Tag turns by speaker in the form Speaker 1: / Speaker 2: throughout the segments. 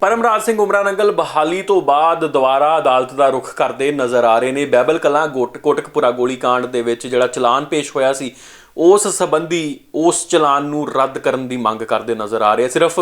Speaker 1: ਪਰਮਰਾਜ ਸਿੰਘ ਉਮਰਾ ਨੰਗਲ ਬਹਾਲੀ ਤੋਂ ਬਾਅਦ ਦੁਬਾਰਾ ਅਦਾਲਤ ਦਾ ਰੁਖ ਕਰਦੇ ਨਜ਼ਰ ਆ ਰਹੇ ਨੇ। ਬੈਬਲ ਕਲਾਂ ਗੋਟ- ਕੋਟਕਪੁਰਾ ਗੋਲੀकांड ਦੇ ਵਿੱਚ ਜਿਹੜਾ ਚਲਾਨ ਪੇਸ਼ ਹੋਇਆ ਸੀ, ਉਸ ਸੰਬੰਧੀ ਉਸ ਚਲਾਨ ਨੂੰ ਰੱਦ ਕਰਨ ਦੀ ਮੰਗ ਕਰਦੇ ਨਜ਼ਰ ਆ ਰਹੇ ਸਿਰਫ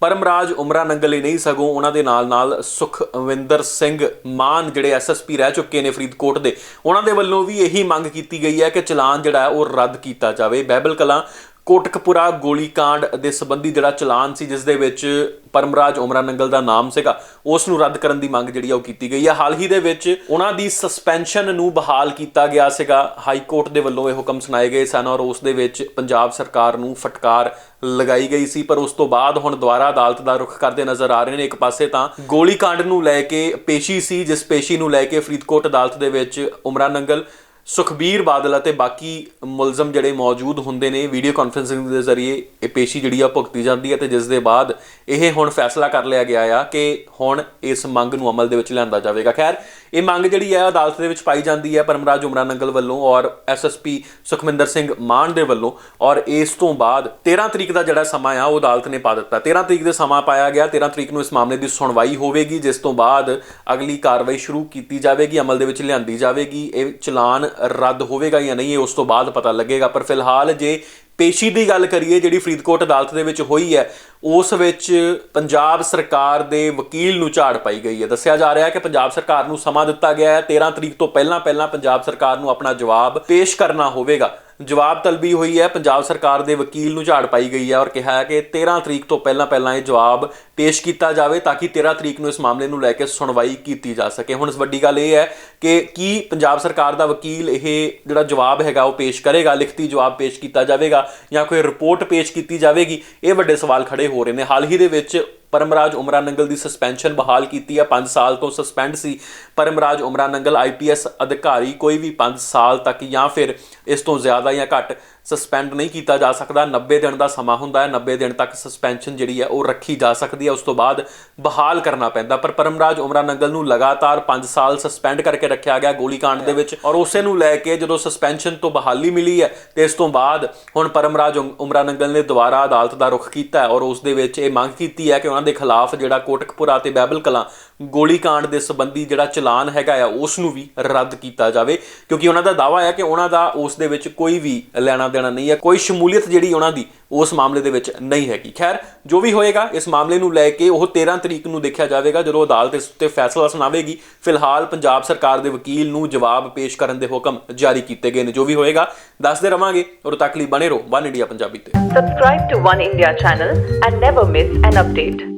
Speaker 1: ਪਰਮਰਾਜ ਉਮਰਾ ਨੰਗਲ ਹੀ ਨਹੀਂ, ਸਗੋਂ ਉਹਨਾਂ ਦੇ ਨਾਲ ਨਾਲ ਸੁਖਵਿੰਦਰ ਸਿੰਘ ਮਾਨ ਜਿਹੜੇ ਐਸਐਸਪੀ ਰਹਿ ਚੁੱਕੇ ਨੇ ਫਰੀਦਕੋਟ ਦੇ, ਉਹਨਾਂ ਦੇ ਵੱਲੋਂ ਵੀ ਇਹੀ ਮੰਗ ਕੀਤੀ ਗਈ ਹੈ ਕਿ ਚਲਾਨ ਜਿਹੜਾ ਹੈ ਉਹ ਰੱਦ ਕੀਤਾ ਜਾਵੇ। ਬਹਿਬਲ ਕਲਾਂ ਕੋਟਕਪੁਰਾ ਗੋਲੀकांड ਦੇ ਸੰਬੰਧੀ ਜਿਹੜਾ ਚਲਾਨ ਸੀ, ਜਿਸ ਦੇ ਵਿੱਚ ਪਰਮਰਾਜ ਉਮਰਾ ਨੰਗਲ ਦਾ ਨਾਮ ਸੀਗਾ, ਉਸ ਨੂੰ ਰੱਦ ਕਰਨ ਦੀ ਮੰਗ ਜਿਹੜੀ ਆ ਉਹ ਕੀਤੀ ਗਈ ਆ। ਹਾਲ ਹੀ ਦੇ ਵਿੱਚ ਉਹਨਾਂ ਦੀ ਸਸਪੈਂਸ਼ਨ ਨੂੰ ਬਹਾਲ ਕੀਤਾ ਗਿਆ ਸੀਗਾ। ਹਾਈ ਕੋਰਟ ਦੇ ਵੱਲੋਂ ਇਹ ਹੁਕਮ ਸੁਣਾਏ ਗਏ ਸਨ ਔਰ ਉਸ ਦੇ ਵਿੱਚ ਪੰਜਾਬ ਸਰਕਾਰ ਨੂੰ ਫਟਕਾਰ ਲਗਾਈ ਗਈ ਸੀ। ਪਰ ਉਸ ਤੋਂ ਬਾਅਦ ਹੁਣ ਦੁਬਾਰਾ ਅਦਾਲਤ ਦਾ ਰੁਖ ਕਰਦੇ ਨਜ਼ਰ ਆ ਰਹੇ ਨੇ। ਇੱਕ ਪਾਸੇ ਤਾਂ ਗੋਲੀकांड ਨੂੰ ਲੈ ਕੇ ਪੇਸ਼ੀ ਸੀ, ਜਿਸ ਪੇਸ਼ੀ ਨੂੰ ਲੈ ਕੇ ਫਰੀਦਕੋਟ ਅਦਾਲਤ ਦੇ ਵਿੱਚ ਉਮਰਾ ਨੰਗਲ ਸੁਖਬੀਰ ਬਾਦਲ ਅਤੇ ਬਾਕੀ ਮੁਲਜ਼ਮ ਜਿਹੜੇ ਮੌਜੂਦ ਹੁੰਦੇ ਨੇ ਵੀਡੀਓ ਕਾਨਫਰੈਂਸਿੰਗ ਦੇ ਜ਼ਰੀਏ ਇਹ ਪੇਸ਼ੀ ਜਿਹੜੀ ਆ ਭੁਗਤੀ ਜਾਂਦੀ ਹੈ ਤੇ ਜਿਸ ਦੇ ਬਾਅਦ ਇਹ ਹੁਣ ਫੈਸਲਾ ਕਰ ਲਿਆ ਗਿਆ ਆ ਕਿ ਹੁਣ ਇਸ ਮੰਗ ਨੂੰ ਅਮਲ ਦੇ ਵਿੱਚ ਲਿਆਂਦਾ ਜਾਵੇਗਾ। ਖੈਰ ਇਹ ਮੰਗ ਜਿਹੜੀ ਹੈ ਅਦਾਲਤ ਦੇ ਵਿੱਚ ਪਾਈ ਜਾਂਦੀ ਹੈ ਪਰਮਰਾਜ ਉਮਰਾ ਨੰਗਲ ਵੱਲੋਂ ਔਰ ਐਸਐਸਪੀ ਸੁਖਮਿੰਦਰ ਸਿੰਘ ਮਾਨ ਦੇ ਵੱਲੋਂ ਔਰ ਇਸ ਤੋਂ ਬਾਅਦ 13 ਤਰੀਕ ਦਾ ਜਿਹੜਾ ਸਮਾਂ ਆ, ਉਹ ਅਦਾਲਤ ਨੇ ਪਾ ਦਿੱਤਾ। 13 ਤਰੀਕ ਦੇ ਸਮਾਂ ਪਾਇਆ ਗਿਆ 13 ਤਰੀਕ ਨੂੰ ਇਸ ਮਾਮਲੇ ਦੀ ਸੁਣਵਾਈ ਹੋਵੇਗੀ, ਜਿਸ ਤੋਂ ਬਾਅਦ ਅਗਲੀ ਕਾਰਵਾਈ ਸ਼ੁਰੂ ਕੀਤੀ ਜਾਵੇਗੀ, ਅਮਲ ਦੇ ਵਿੱਚ ਲਿਆਂਦੀ ਜਾਵੇਗੀ, ਇਹ ਚਲਾਨ ਰੱਦ ਹੋਵੇਗਾ ਜਾਂ ਨਹੀਂ, ਇਹ ਉਸ ਤੋਂ ਬਾਅਦ ਪਤਾ ਲੱਗੇਗਾ। ਪਰ ਫਿਲਹਾਲ ਜੇ ਪੇਸ਼ੀ ਦੀ ਗੱਲ ਕਰੀਏ, ਜਿਹੜੀ ਫਰੀਦਕੋਟ ਅਦਾਲਤ ਦੇ ਵਿੱਚ ਹੋਈ ਹੈ, ਉਸ ਵਿੱਚ ਪੰਜਾਬ ਸਰਕਾਰ ਦੇ ਵਕੀਲ ਨੂੰ ਝਾੜ ਪਾਈ ਗਈ ਹੈ। ਦੱਸਿਆ ਜਾ ਰਿਹਾ ਹੈ ਕਿ ਪੰਜਾਬ ਸਰਕਾਰ ਨੂੰ ਸਮਾਂ ਦਿੱਤਾ ਗਿਆ ਹੈ। 13 ਤਰੀਕ ਤੋਂ ਪਹਿਲਾਂ ਪਹਿਲਾਂ ਪੰਜਾਬ ਸਰਕਾਰ ਨੂੰ ਆਪਣਾ ਜਵਾਬ ਪੇਸ਼ ਕਰਨਾ ਹੋਵੇਗਾ। ਜਵਾਬ ਤਲਬੀ ਹੋਈ ਹੈ। ਪੰਜਾਬ ਸਰਕਾਰ ਦੇ ਵਕੀਲ ਨੂੰ ਝਾੜ ਪਾਈ ਗਈ ਹੈ ਔਰ ਕਿਹਾ ਹੈ ਕਿ 13 ਤਰੀਕ ਤੋਂ ਪਹਿਲਾਂ ਪਹਿਲਾਂ ਇਹ ਜਵਾਬ ਪੇਸ਼ ਕੀਤਾ ਜਾਵੇ ਤਾਂ ਕਿ 13 ਤਰੀਕ ਨੂੰ ਇਸ ਮਾਮਲੇ ਨੂੰ ਲੈ ਕੇ ਸੁਣਵਾਈ ਕੀਤੀ ਜਾ ਸਕੇ। ਹੁਣ ਇਸ ਵੱਡੀ ਗੱਲ ਇਹ ਹੈ ਕਿ ਕੀ ਪੰਜਾਬ ਸਰਕਾਰ ਦਾ ਵਕੀਲ ਇਹ ਜਿਹੜਾ ਜਵਾਬ ਹੈਗਾ ਉਹ ਪੇਸ਼ ਕਰੇਗਾ, ਲਿਖਤੀ ਜਵਾਬ ਪੇਸ਼ ਕੀਤਾ ਜਾਵੇਗਾ ਜਾਂ ਕੋਈ ਰਿਪੋਰਟ ਪੇਸ਼ ਕੀਤੀ ਜਾਵੇਗੀ? ਇਹ ਵੱਡੇ ਸਵਾਲ ਖੜੇ ਹੋ ਰਹੇ ਨੇ। ਹਾਲ ਹੀ ਦੇ ਵਿੱਚ ਪਰਮਰਾਜ ਉਮਰਾ ਨੰਗਲ ਦੀ ਸਸਪੈਂਸ਼ਨ ਬਹਾਲ ਕੀਤੀ ਹੈ 5 ਸਾਲ ਤੋਂ ਸਸਪੈਂਡ ਸੀ। ਪਰਮਰਾਜ ਉਮਰਾ ਨੰਗਲ ਆਈਪੀਐਸ ਅਧਿਕਾਰੀ ਕੋਈ ਵੀ 5 ਸਾਲ ਤੱਕ ਜਾਂ ਫਿਰ ਇਸ ਤੋਂ ਜ਼ਿਆਦਾ ਜਾਂ ਘੱਟ ਸਸਪੈਂਡ ਨਹੀਂ ਕੀਤਾ ਜਾ ਸਕਦਾ। 90 ਦਿਨ ਦਾ ਸਮਾਂ ਹੁੰਦਾ ਹੈ। 90 ਦਿਨ ਤੱਕ ਸਸਪੈਂਸ਼ਨ ਜਿਹੜੀ ਹੈ ਉਹ ਰੱਖੀ ਜਾ ਸਕਦੀ ਹੈ। ਉਸ ਤੋਂ ਬਾਅਦ ਬਹਾਲ ਕਰਨਾ ਪੈਂਦਾ। ਪਰ ਪਰਮਰਾਜ ਉਮਰਾ ਨੰਗਲ ਨੂੰ ਲਗਾਤਾਰ 5 ਸਾਲ ਸਸਪੈਂਡ ਕਰਕੇ ਰੱਖਿਆ ਗਿਆ ਗੋਲੀकांड ਦੇ ਵਿੱਚ ਔਰ ਉਸੇ ਨੂੰ ਲੈ ਕੇ ਜਦੋਂ ਸਸਪੈਂਸ਼ਨ ਤੋਂ ਬਹਾਲੀ ਮਿਲੀ ਹੈ, ਤੇ ਇਸ ਤੋਂ ਬਾਅਦ ਹੁਣ ਪਰਮਰਾਜ ਉਮ- ਉਮਰਾ ਨੰਗਲ ਨੇ ਦੁਬਾਰਾ ਅਦਾਲਤ ਦਾ ਰੁਖ ਕੀਤਾ ਔਰ ਉਸ ਦੇ ਵਿੱਚ ਇਹ ਮੰਗ ਕੀਤੀ ਹੈ ਕਿ ਉਹਨਾਂ ਦੇ ਖਿਲਾਫ ਜਿਹੜਾ ਕੋਟਕਪੁਰਾ ਤੇ ਬੈਬਲ ਕਲਾਂ ਗੋਲੀकांड ਦੇ ਸੰਬੰਧੀ ਜਿਹੜਾ ਚਲਾਨ ਹੈਗਾ ਆ, ਉਸ ਨੂੰ ਵੀ ਰੱਦ ਕੀਤਾ ਜਾਵੇ। ਕਿਉਂਕਿ ਉਹਨਾਂ ਦਾ ਦਾਵਾ ਹੈ ਕਿ ਉਹਨਾਂ ਦਾ ਉਸ ਦੇ ਵਿੱਚ ਕੋਈ ਵੀ ਲੈਣਾ ਦੇਣਾ ਨਹੀਂ ਹੈ ਕੋਈ ਸ਼ਮੂਲੀਅਤ ਜਿਹੜੀ ਉਹਨਾਂ ਦੀ ਉਸ ਮਾਮਲੇ ਦੇ ਵਿੱਚ ਨਹੀਂ ਹੈਗੀ। ਖੈਰ, ਜੋ ਵੀ ਹੋਏਗਾ, ਇਸ ਮਾਮਲੇ ਨੂੰ ਲੈ ਕੇ ਉਹ 13 ਤਰੀਕ ਨੂੰ ਦੇਖਿਆ ਜਾਵੇਗਾ, ਜਦੋਂ ਅਦਾਲਤ ਇਸ ਉੱਤੇ ਫੈਸਲਾ ਸੁਣਾਵੇਗੀ। ਫਿਲਹਾਲ ਪੰਜਾਬ ਸਰਕਾਰ ਦੇ ਵਕੀਲ ਨੂੰ ਜਵਾਬ ਪੇਸ਼ ਕਰਨ ਦੇ ਹੁਕਮ ਜਾਰੀ ਕੀਤੇ ਗਏ ਨੇ। ਜੋ ਵੀ ਹੋਏਗਾ, ਦੱਸਦੇ ਰਵਾਂਗੇ। ਔਰ ਤੱਕ ਲਈ ਬਣੇ ਰਹੋ, ਵਨ ਇੰਡੀਆ ਪੰਜਾਬੀ ਤੇ।
Speaker 2: Subscribe to One India channel and never miss an update.